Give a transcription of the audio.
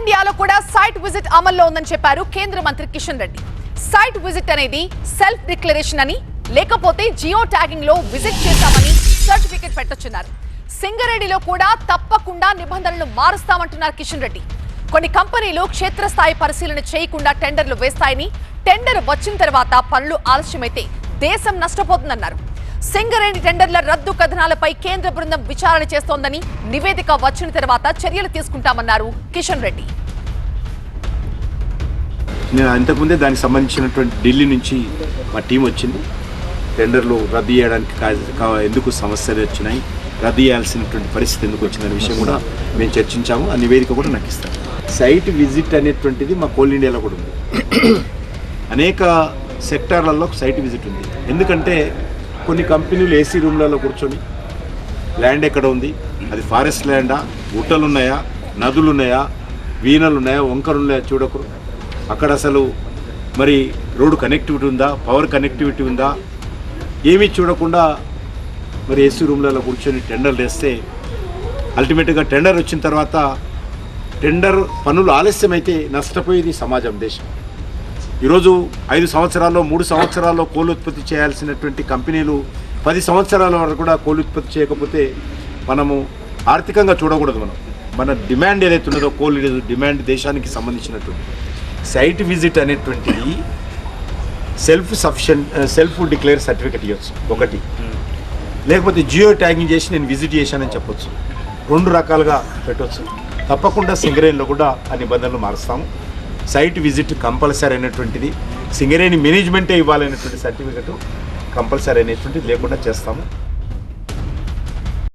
ఇండియాలో కూడా site visit అమల్లో ఉందని చెప్పారు కేంద్ర మంత్రి కిషన్ రెడ్డి. సైట్ విజిట్ అనేది సెల్ఫ్ డిక్లరేషన్ అని లేకపోతే జియో ట్యాగింగ్లో విజిట్ చేశామని సర్టిఫికెట్ పెట్టొచ్చున్నారు. సింగరేణిలో కూడా తప్పకుండా నిబంధనలు మారుస్తామంటున్నారు కిషన్ రెడ్డి. కొన్ని కంపెనీలు క్షేత్రస్థాయి పరిశీలన చేయకుండా టెండర్లు వేస్తాయని టెండర్ వచ్చిన తర్వాత పనులు ఆలస్యమైతే దేశం నష్టపోతుందన్నారు. సింగరేణి టెండర్ల రద్దు కథనాలపై కేంద్ర బృందం విచారణ చేస్తోందని నివేదిక వచ్చిన తర్వాత చర్యలు తీసుకుంటామన్నారు కిషన్ రెడ్డి. నేను ఇంతకుముందే దానికి సంబంధించినటువంటి ఢిల్లీ నుంచి మా టీం వచ్చింది. టెండర్లు రద్దు చేయడానికి కా- ఎందుకు సమస్యలు వచ్చినాయి రద్దు చేయాల్సినటువంటి పరిస్థితి ఎందుకు వచ్చిందనే విషయం కూడా మేము చర్చించాము. ఆ నివేదిక కూడా నాకు ఇస్తాను సైట్ విజిట్ అనేటువంటిది మా కోల్ ఇండియాలో కూడా ఉంది. అనేక సెక్టార్లలో సైట్ విజిట్ ఉంది. ఎందుకంటే కొన్ని కంపెనీలు ఏసీ రూమ్లలో కూర్చొని ల్యాండ్ ఎక్కడ ఉంది? అది ఫారెస్ట్ ల్యాండా? గుట్టలు ఉన్నాయా నదులు ఉన్నాయా వీణలు ఉన్నాయా వంకలు ఉన్నాయా చూడకరు అక్కడ అసలు మరి రోడ్డు కనెక్టివిటీ ఉందా? పవర్ కనెక్టివిటీ ఉందా? ఏమీ చూడకుండా మరి ఏసీ రూమ్లలో కూర్చొని టెండర్లు వేస్తే అల్టిమేట్గా టెండర్ వచ్చిన తర్వాత టెండర్ పనులు ఆలస్యమైతే నష్టపోయేది సమాజం దేశం. ఈరోజు ఐదు సంవత్సరాల్లో మూడు సంవత్సరాల్లో కోళ్ళు ఉత్పత్తి చేయాల్సినటువంటి కంపెనీలు పది సంవత్సరాల వరకు కూడా కోళ్ళు ఉత్పత్తి చేయకపోతే మనము ఆర్థికంగా చూడకూడదు మనం. మన డిమాండ్ ఏదైతే ఉన్నదో కోళ్ళు డిమాండ్ దేశానికి సంబంధించినటువంటి. సైట్ విజిట్ అనేటువంటిది self sufficient self declare certificate ఇవ్వచ్చు ఒకటి. లేకపోతే జియో ట్యాగింగ్ చేసి నేను విజిట్ చేశానని చెప్పొచ్చు. రెండు రకాలుగా పెట్టవచ్చు తప్పకుండా సింగరేన్లో కూడా ఆ నిబంధనలు మారుస్తాము. సైట్ విజిట్ కంపల్సరీ అయినటువంటిది సింగరేణి మేనేజ్మెంటే ఇవ్వాలనేటువంటి సర్టిఫికెట్ కంపల్సరీ అనేటువంటిది లేకుండా చేస్తాము.